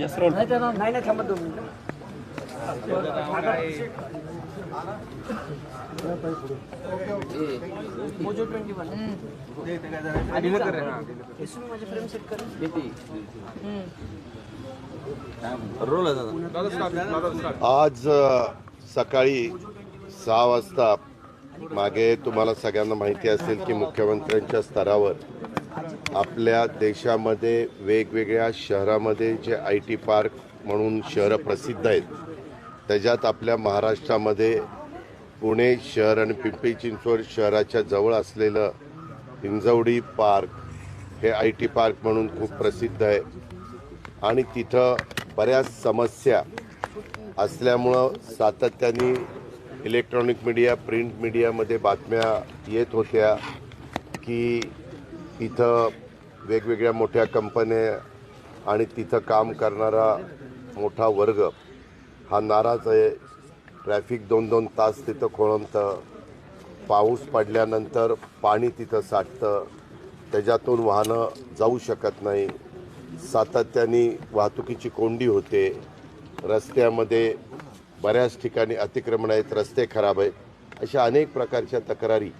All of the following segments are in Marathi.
यसरोल नाही नाही थांबा दोन मिनिटं. मोजो ट्वेंटी वन इसमें माझे फ्रेम सेट कर आज सकाळी सहा वाजता मागे तुम्हाला सगळ्यांना माहिती असेल की मुख्यमंत्र्यांच्या स्तरावर आपल्या देशामध्ये वेगवेगळ्या शहरामध्ये जे आय टी पार्क म्हणून शहरं प्रसिद्ध आहेत त्याच्यात आपल्या महाराष्ट्रामध्ये पुणे शहर आणि पिंपरी चिंचवड शहराच्या जवळ असलेलं हिंजवडी पार्क हे आय टी पार्क म्हणून खूप प्रसिद्ध आहे. आणि तिथं बऱ्याच समस्या असल्यामुळं सातत्याने इलेक्ट्रॉनिक मीडिया प्रिंट मीडियामध्ये बातम्या येत होत्या की इथं वेगवेगळ्या मोठ्या कंपन्या आणि तिथं काम करणारा मोठा वर्ग हा नाराज आहे. ट्रॅफिक दोन दोन तास तिथं खोळंबतं. पाऊस पडल्यानंतर पाणी तिथं साठतं. त्याच्यातून वाहनं जाऊ शकत नाही. सातत्याने वाहतुकीची कोंडी होते. रस्त्यामध्ये बऱ्याच ठिकाणी अतिक्रमण आहेत. रस्ते खराब आहेत. अशा अनेक प्रकारच्या तक्रारी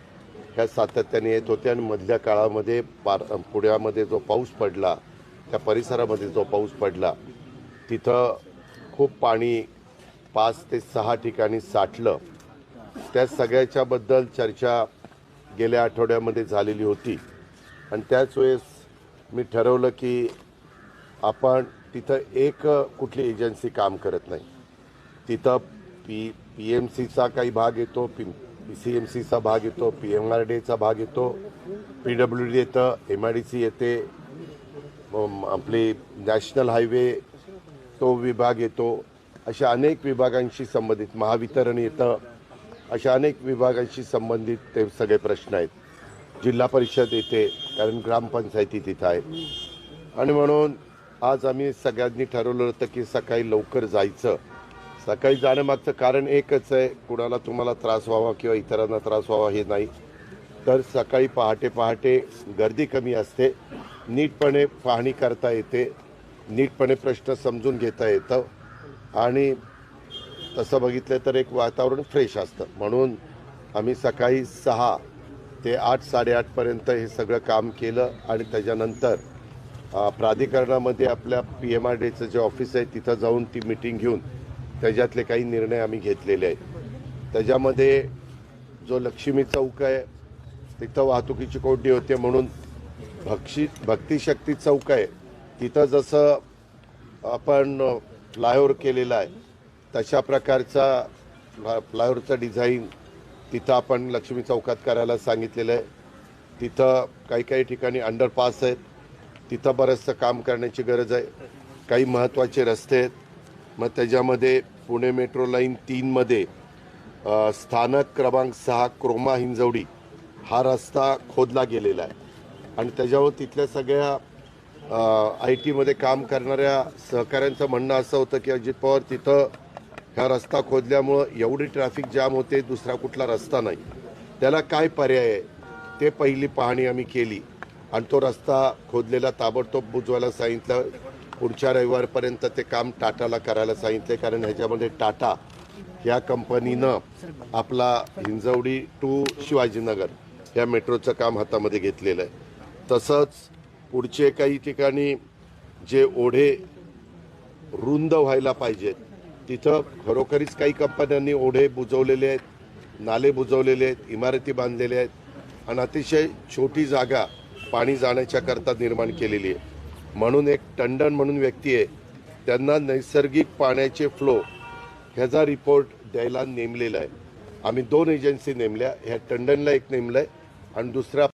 ह्या सातत्याने येत होत्या आणि मधल्या काळामध्ये पार पुण्यामध्ये जो पाऊस पडला त्या परिसरामध्ये जो पाऊस पडला तिथं खूप पाणी पाच ते सहा ठिकाणी साठलं. त्या सगळ्याच्याबद्दल चर्चा गेल्या आठवड्यामध्ये झालेली होती. आणि त्याच वेळेस मी ठरवलं की आपण तिथं एक कुठली एजन्सी काम करत नाही. तिथं पी पी एम सीचा काही भाग येतो पी पी सी एम सीचा भाग येतो पी एम आर डीचा भाग येतो पी डब्ल्यू डी येतं एम आय डी सी येते आपली नॅशनल हायवे तो विभाग येतो अशा अनेक विभागांशी संबंधित महावितरण येतं अशा अनेक विभागांशी संबंधित ते सगळे प्रश्न आहेत. जिल्हा परिषद येते कारण ग्रामपंचायती तिथं आहे. आणि म्हणून आज आम्ही सगळ्यांनी ठरवलं होतं की सकाळी लवकर जायचं. सकाळी जाण्यामागचं कारण एकच आहे कुणाला तुम्हाला त्रास व्हावा किंवा इतरांना त्रास व्हावा हे नाही. तर सकाळी पहाटे पहाटे गर्दी कमी असते नीटपणे पाहणी करता येते नीटपणे प्रश्न समजून घेता येतं आणि तसं बघितलं तर एक वातावरण फ्रेश असतं. म्हणून आम्ही सकाळी सहा ते आठ साडेआठपर्यंत हे सगळं काम केलं आणि त्याच्यानंतर प्राधिकरणामध्ये आपल्या पी एम आर डीचं जे ऑफिस आहे तिथं जाऊन ती मिटिंग घेऊन त्याच्यातले काही निर्णय आम्ही घेतलेले आहेत. त्याच्यामध्ये जो लक्ष्मी चौक आहे तिथं वाहतुकीची कोंडी होते म्हणून भक्षी भक्तिशक्ती चौक आहे. तिथं जसं आपण फ्लायओव्हर केलेला आहे तशा प्रकारचा फ्लायओव्हरचं डिझाईन तिथं आपण लक्ष्मी चौकात करायला सांगितलेलं आहे. तिथं काही काही ठिकाणी अंडरपास आहेत. तिथं बरंचसं काम करण्याची गरज आहे. काही महत्त्वाचे रस्ते आहेत. मग त्याच्यामध्ये पुणे मेट्रो लाईन तीनमध्ये स्थानक क्रमांक सहा क्रोमा हिंजवडी हा रस्ता खोदला गेलेला आहे. आणि त्याच्यावर तिथल्या सगळ्या आय टीमध्ये काम करणाऱ्या सहकाऱ्यांचं म्हणणं असं होतं की अजित पवार तिथं ह्या रस्ता खोदल्यामुळं एवढी ट्रॅफिक जाम होते दुसरा कुठला रस्ता नाही. त्याला काय पर्याय आहे? ते पहिली पाहणी आम्ही केली. आणि तो रस्ता खोदलेला ताबडतोब बुजवायला सांगितलं. पुढच्या रविवारपर्यंत ते काम टाटाला करायला सांगितले कारण ह्याच्यामध्ये टाटा या कंपनीनं आपला हिंजवडी टू शिवाजीनगर या मेट्रोचं काम हातामध्ये घेतलेलं आहे. तसंच पुढचे काही ठिकाणी जे ओढे रुंद व्हायला पाहिजेत तिथं खरोखरीच काही कंपन्यांनी ओढे बुजवलेले आहेत नाले बुजवलेले आहेत इमारती बांधलेल्या आहेत आणि अतिशय छोटी जागा पाणी जाण्याच्या करता निर्माण केलेली आहे. म्हणून एक टंडन म्हणून व्यक्ती आहे. त्यांना नैसर्गिक पाण्याचे फ्लो ह्याचा रिपोर्ट द्यायला नेमलेला आहे. आम्ही दोन एजन्सी नेमल्या ह्या टंडनला एक नेमलं आहे आणि दुसऱ्या